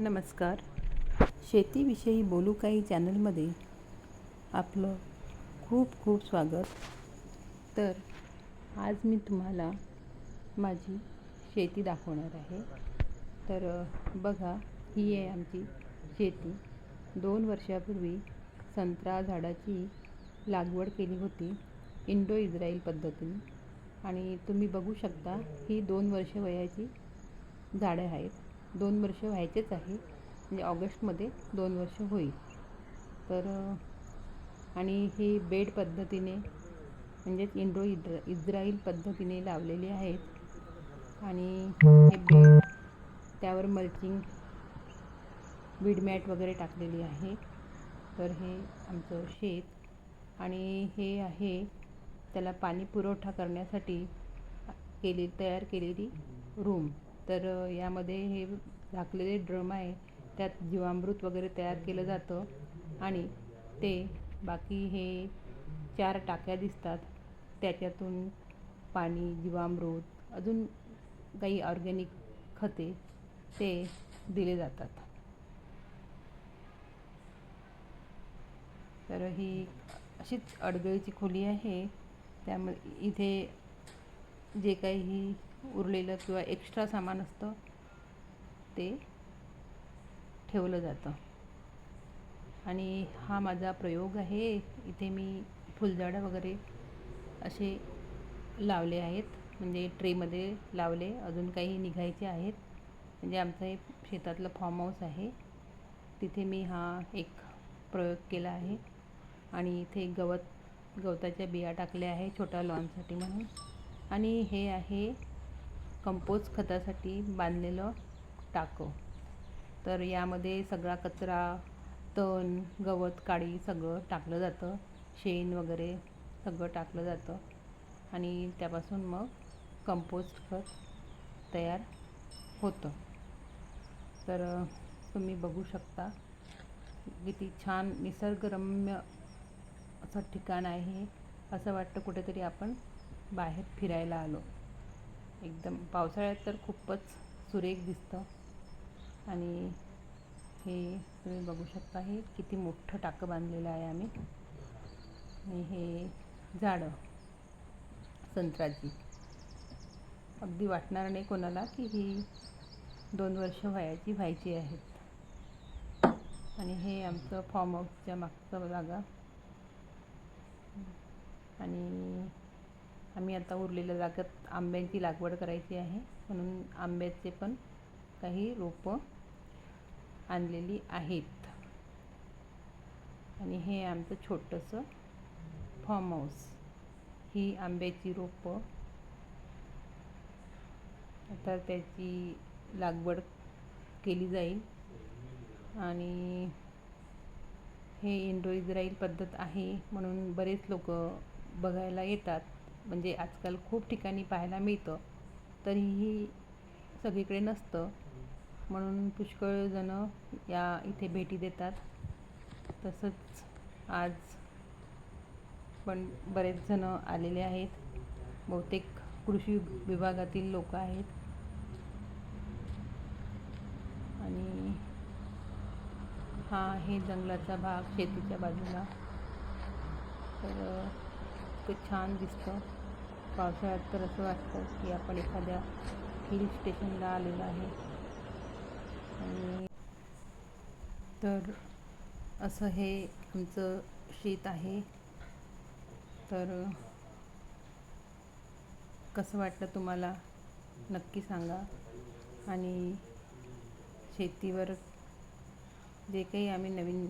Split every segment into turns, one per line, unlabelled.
नमस्कार. शेतीविषयी बोलू काही चॅनलमध्ये आपलं खूप खूप स्वागत. तर आज मी तुम्हाला माझी शेती दाखवणार आहे. तर बघा ही आहे आमची शेती. दोन वर्षापूर्वी संत्रा झाडाची लागवड केली होती इंडो इस्रायल पद्धतीने. आणि तुम्ही बघू शकता ही दोन वर्ष वयाची झाडं आहेत. दोन वर्ष व्हायचेच आहे. म्हणजे ऑगस्टमध्ये दोन वर्ष होईल. तर आणि हे बेड पद्धतीने म्हणजेच इंडो इद्र इज्राईल पद्धतीने लावलेली आहेत. आणि हे बेड त्यावर मल्चिंग वीडमॅट वगैरे टाकलेली आहे. तर हे आमचं शेत. आणि हे आहे त्याला पाणी पुरवठा करण्यासाठी केली तयार केलेली रूम. तर यामध्ये हे झाकलेले ड्रम आहे त्यात जीवामृत वगैरे तयार केलं जातं आणि ते बाकी हे चार टाक्या दिसतात. त्याच्यातून पाणी जीवामृत अजून काही ऑर्गॅनिक खते ते दिले जातात. तर ही अशीच अडगळीची खोली आहे. त्यामुळे इथे जे काही उरलेलं किंवा एक्स्ट्रा सामान असतं ते ठेवलं जातं. आणि हा माझा प्रयोग आहे. इथे मी फुलझाडं वगैरे असे लावले आहेत. म्हणजे ट्रेमध्ये लावले. अजून काही निघायचे आहेत. म्हणजे आमचं हे शेतातलं फार्म हाऊस आहे. तिथे मी हा एक प्रयोग केला आहे. आणि इथे गवत गवताच्या बिया टाकल्या आहे. छोट्या लॉनसाठी म्हणून. आणि हे आहे कंपोस्ट खतासाठी बांधलेलं टाकं. तर यामध्ये सगळा कचरा तण गवत काळी सगळं टाकलं जातं. शेण वगैरे सगळं टाकलं जातं. आणि त्यापासून मग कंपोस्ट खत तयार होतं. तर तुम्ही बघू शकता किती छान निसर्गरम्य असं ठिकाण आहे असं वाटतं कुठेतरी आपण बाहेर फिरायला आलो. एकदम पावसाळ्यात तर खूपच सुरेख दिसतं. आणि हे तुम्ही बघू शकता हे किती मोठं टाकं बांधलेलं आहे आम्ही. आणि हे झाडं संत्र्याची. अगदी वाटणार नाही कोणाला की ही दोन वर्ष व्हायची व्हायची आहेत. आणि हे आमचं फॉर्म हाऊसच्या मागचं जागा आणि आम्ही आता उरलेल्या जागेत आंब्यांची लागवड करायची आहे. म्हणून आंब्याचे पण काही रोपं आणलेली आहेत. आणि हे आमचं छोटंसं फॉर्म हाऊस ही आंब्याची रोपं. आता त्याची लागवड केली जाईल. आणि हे इंडो इज्राईल पद्धत आहे म्हणून बरेच लोक बघायला येतात. म्हणजे आजकाल खूप ठिकाणी पाहायला मिळतं. तरीही सगळीकडे नसतं. म्हणून पुष्कळजणं या इथे भेटी देतात. तसंच आज पण बरेच जणं आलेले आहेत. बहुतेक कृषी विभागातील लोक आहेत. आणि हा आहे जंगलाचा भाग शेतीच्या बाजूला. तर खूप छान दिसतं. पावसाळ्यात तर असं वाटतं की आपण एखाद्या हिल स्टेशनला आलेलो आहे. आणि तर असं हे आमचं शेत आहे. तर कसं वाटलं तुम्हाला? नक्की सांगा. आणि शेतीवर जे काही आम्ही नवीन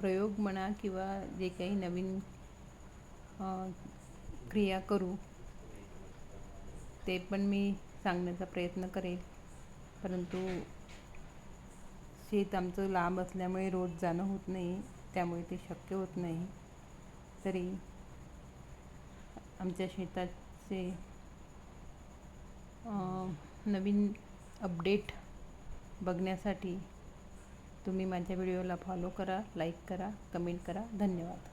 प्रयोग म्हणा किंवा जे काही नवीन क्रिया करू ते पण मी सांगण्याचा प्रयत्न करेल. परंतु शेत आमचं लांब असल्यामुळे रोज जाणं होत नाही त्यामुळे ते शक्य होत नाही. तरी आमच्या शेताचे नवीन अपडेट बघण्यासाठी तुम्ही माझ्या व्हिडिओला फॉलो करा लाईक करा कमेंट करा. धन्यवाद.